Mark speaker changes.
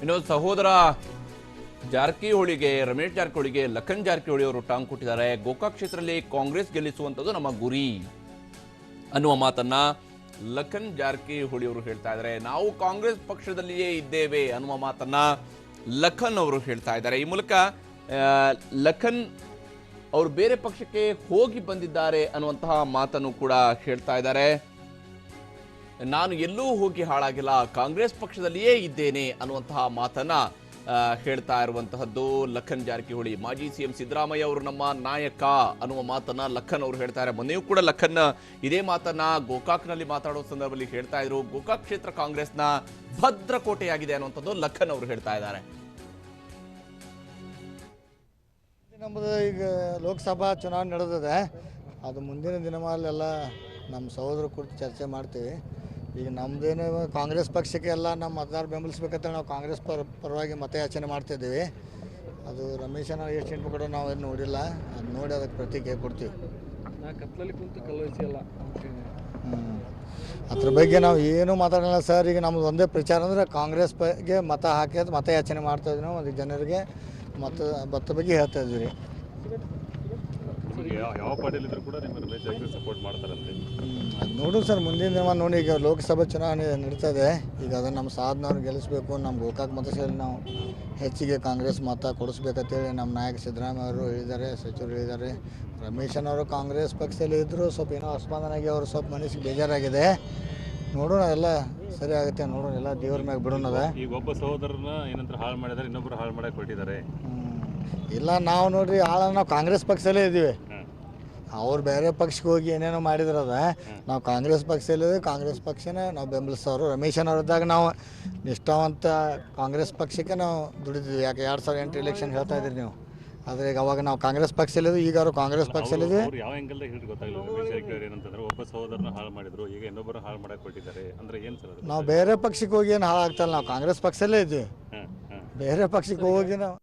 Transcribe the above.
Speaker 1: ಇನ್ನು ಸಹೋದರ ಜಾರಕಿಹೊಳಿಗೆ, ರಮೇಶ್ ಜಾರಕಿಹೊಳಿಗೆ, ಲಖನ್ ಜಾರಕಿಹೊಳಿ ಅವರು ಟಾಂಗ್ ಕೊಟ್ಟಿದ್ದಾರೆ. ಗೋಕಾಕ್ ಕ್ಷೇತ್ರದಲ್ಲಿ ಕಾಂಗ್ರೆಸ್ ಗೆಲ್ಲಿಸುವಂಥದ್ದು ನಮ್ಮ ಗುರಿ ಅನ್ನುವ ಮಾತನ್ನ ಲಖನ್ ಜಾರಕಿಹೊಳಿ ಅವರು ಹೇಳ್ತಾ ಇದ್ದಾರೆ. ನಾವು ಕಾಂಗ್ರೆಸ್ ಪಕ್ಷದಲ್ಲಿಯೇ ಇದ್ದೇವೆ ಅನ್ನುವ ಮಾತನ್ನ ಲಖನ್ ಅವರು ಹೇಳ್ತಾ ಇದ್ದಾರೆ. ಈ ಮೂಲಕ ಲಖನ್ ಅವರು ಬೇರೆ ಪಕ್ಷಕ್ಕೆ ಹೋಗಿ ಬಂದಿದ್ದಾರೆ ಅನ್ನುವಂತಹ ಮಾತನ್ನು ಕೂಡ ಹೇಳ್ತಾ ಇದ್ದಾರೆ. ನಾನು ಎಲ್ಲೂ ಹೋಗಿ ಹಾಳಾಗಿಲ್ಲ, ಕಾಂಗ್ರೆಸ್ ಪಕ್ಷದಲ್ಲಿಯೇ ಇದ್ದೇನೆ ಅನ್ನುವಂತಹ ಮಾತನ್ನ ಹೇಳ್ತಾ ಇರುವಂತಹದ್ದು ಲಖನ್ ಜಾರಕಿಹೊಳಿ. ಮಾಜಿ ಸಿಎಂ ಸಿದ್ದರಾಮಯ್ಯ ಅವರು ನಮ್ಮ ನಾಯಕ ಅನ್ನುವ ಮಾತನ್ನ ಲಖನ್ ಅವರು ಹೇಳ್ತಾರೆ ಮೊನ್ನೆಯೂ ಕೂಡ ಲಖನ್ ಇದೇ ಮಾತನ್ನ ಗೋಕಾಕ್ನಲ್ಲಿ ಮಾತಾಡೋ ಸಂದರ್ಭದಲ್ಲಿ ಹೇಳ್ತಾ ಇದ್ರು. ಗೋಕಾಕ್ ಕ್ಷೇತ್ರ ಕಾಂಗ್ರೆಸ್ನ ಭದ್ರಕೋಟೆಯಾಗಿದೆ ಅನ್ನುವಂಥದ್ದು ಲಖನ್ ಅವರು ಹೇಳ್ತಾ ಇದ್ದಾರೆ.
Speaker 2: ನಮ್ಮದು ಈಗ ಲೋಕಸಭಾ ಚುನಾವಣೆ ನಡೆದಿದೆ. ಅದು ಮುಂದಿನ ದಿನಮಾಲೆಲ್ಲ ನಮ್ಮ ಸಹೋದರ ಕುರಿತು ಚರ್ಚೆ ಮಾಡ್ತೀವಿ. ಈಗ ನಮ್ಮದೇನು ಕಾಂಗ್ರೆಸ್ ಪಕ್ಷಕ್ಕೆ ಎಲ್ಲ ನಮ್ಮ ಮತದಾರ ಬೆಂಬಲಿಸ್ಬೇಕಂತ ನಾವು ಕಾಂಗ್ರೆಸ್ ಪರ ಪರವಾಗಿ ಮತಯಾಚನೆ ಮಾಡ್ತಿದ್ದೀವಿ ಅದು ರಮೇಶನ ಎಷ್ಟು ಇಂಟು ಕೂಡ ನಾವು ಏನು ನೋಡಿಲ್ಲ. ಅದು ನೋಡಿ ಅದಕ್ಕೆ ಪ್ರತಿಕ್ರಿಯೆ ಕೊಡ್ತೀವಿ. ಅದ್ರ ಬಗ್ಗೆ ನಾವು ಏನು ಮಾತಾಡಲ್ಲ ಸರ್. ಈಗ ನಮ್ದು ಒಂದೇ ಪ್ರಚಾರ ಅಂದರೆ ಕಾಂಗ್ರೆಸ್ ಬಗ್ಗೆ ಮತ ಹಾಕಿ ಮತಯಾಚನೆ ಮಾಡ್ತಾ ಇದ್ವಿ ನಾವು. ಅದಕ್ಕೆ ಜನರಿಗೆ ಮತ ಮತ ಬಗ್ಗೆ ಹೇಳ್ತಾ ಇದ್ವಿ ರೀ
Speaker 3: ನಿಮಗೆ ಯಾವ ಕೂಡ ಸಪೋರ್ಟ್ ಮಾಡ್ತಾರಂತೆ.
Speaker 2: ನೋಡು ಸರ್ ಮುಂದಿನ ದಿನ ನೋಡಿ ಈಗ ಲೋಕಸಭಾ ಚುನಾವಣೆ ನಡೀತಾ ಇದೆ ಈಗ ಅದನ್ನು ನಮ್ಮ ಸಾಧನವ್ರು ಗೆಲ್ಲಿಸ್ಬೇಕು ನಮ್ಮ ಗೋಕಾಕ್ ಮತಕ್ಷೇತ್ರದಲ್ಲಿ ನಾವು ಹೆಚ್ಚಿಗೆ ಕಾಂಗ್ರೆಸ್ ಮತ ಕೊಡಿಸ್ಬೇಕಂತೇಳಿ ನಮ್ಮ ನಾಯಕ ಸಿದ್ದರಾಮಯ್ಯ ಅವರು ಹೇಳಿದ್ದಾರೆ ಸಚಿವರು ಹೇಳಿದ್ದಾರೆ. ರಮೇಶನವರು ಕಾಂಗ್ರೆಸ್ ಪಕ್ಷದಲ್ಲಿ ಇದ್ದರು ಸ್ವಲ್ಪ ಏನೋ ಅಸಮಾಧಾನಾಗಿ ಅವರು ಸ್ವಲ್ಪ ಮನಸ್ಸಿಗೆ ಬೇಜಾರಾಗಿದೆ. ನೋಡೋಣ ಎಲ್ಲ ಸರಿ ಆಗುತ್ತೆ ನೋಡೋಣ ಎಲ್ಲ ದೇವ್ರ ಮ್ಯಾಗ ಬಿಡೋಣದ
Speaker 3: ಈಗ ಒಬ್ಬ ಸಹೋದರನ ಏನಂತ ಹಾಳು ಮಾಡಿದ್ದಾರೆ ಇನ್ನೊಬ್ಬರು ಹಾಳು ಮಾಡಕ್ಕೆ ಕೊಟ್ಟಿದ್ದಾರೆ.
Speaker 2: ಇಲ್ಲ ನಾವು ನೋಡ್ರಿ ಆಳ ನಾವು ಕಾಂಗ್ರೆಸ್ ಪಕ್ಷದಲ್ಲೇ ಇದ್ದೀವಿ. ಅವ್ರು ಬೇರೆ ಪಕ್ಷಕ್ಕೆ ಹೋಗಿ ಏನೇನೋ ಮಾಡಿದ್ರದ ನಾವು ಕಾಂಗ್ರೆಸ್ ಪಕ್ಷದಲ್ಲಿ ಕಾಂಗ್ರೆಸ್ ಪಕ್ಷನೇ ನಾವು ಬೆಂಬಲಿಸೋರು. ರಮೇಶನವ್ರದ್ದಾಗ ನಾವು ನಿಷ್ಠಾವಂತ ಕಾಂಗ್ರೆಸ್ ಪಕ್ಷಕ್ಕೆ ನಾವು ದುಡಿದಿದ್ವಿ. ಯಾಕೆ ಎರಡು ಸಾವಿರ ಎಂಟು ಇಲೆಕ್ಷನ್ ಹೇಳ್ತಾ ಇದ್ರಿ ನೀವು. ಆದರೆ ಈಗ ಅವಾಗ ನಾವು ಕಾಂಗ್ರೆಸ್ ಪಕ್ಷದಲ್ಲಿದ್ವಿ ಈಗ ಅವರು ಕಾಂಗ್ರೆಸ್ ಪಕ್ಷ
Speaker 3: ಅವ್ರು ಯಾವ ಗೊತ್ತಾಗಲಿಲ್ಲ. ರಮೇಶ್ ಜಾರಕಿಹೊಳಿ ಏನಂತಂದ್ರೆ ಒಬ್ಬ ಸಹೋದರನ ಹಾಳು ಮಾಡಿದ್ರು ಈಗ ಇನ್ನೊಬ್ಬರು ಹಾಳು ಮಾಡಕ್ಕೆ ಕೊಟ್ಟಿದ್ದಾರೆ. ಅಂದ್ರೆ ಏನು ಸರ್ ಅದು?
Speaker 2: ನಾವು ಬೇರೆ ಪಕ್ಷಕ್ಕೆ ಹೋಗಿ ಏನು ಹಾಳಾಗ್ತಲ್ಲ ನಾವು ಕಾಂಗ್ರೆಸ್ ಪಕ್ಷದಲ್ಲೇ ಇದ್ವಿ.
Speaker 3: ಹಾಂ ಹಾಂ.
Speaker 2: ಬೇರೆ ಪಕ್ಷಕ್ಕೆ ಹೋಗಿ ನಾವು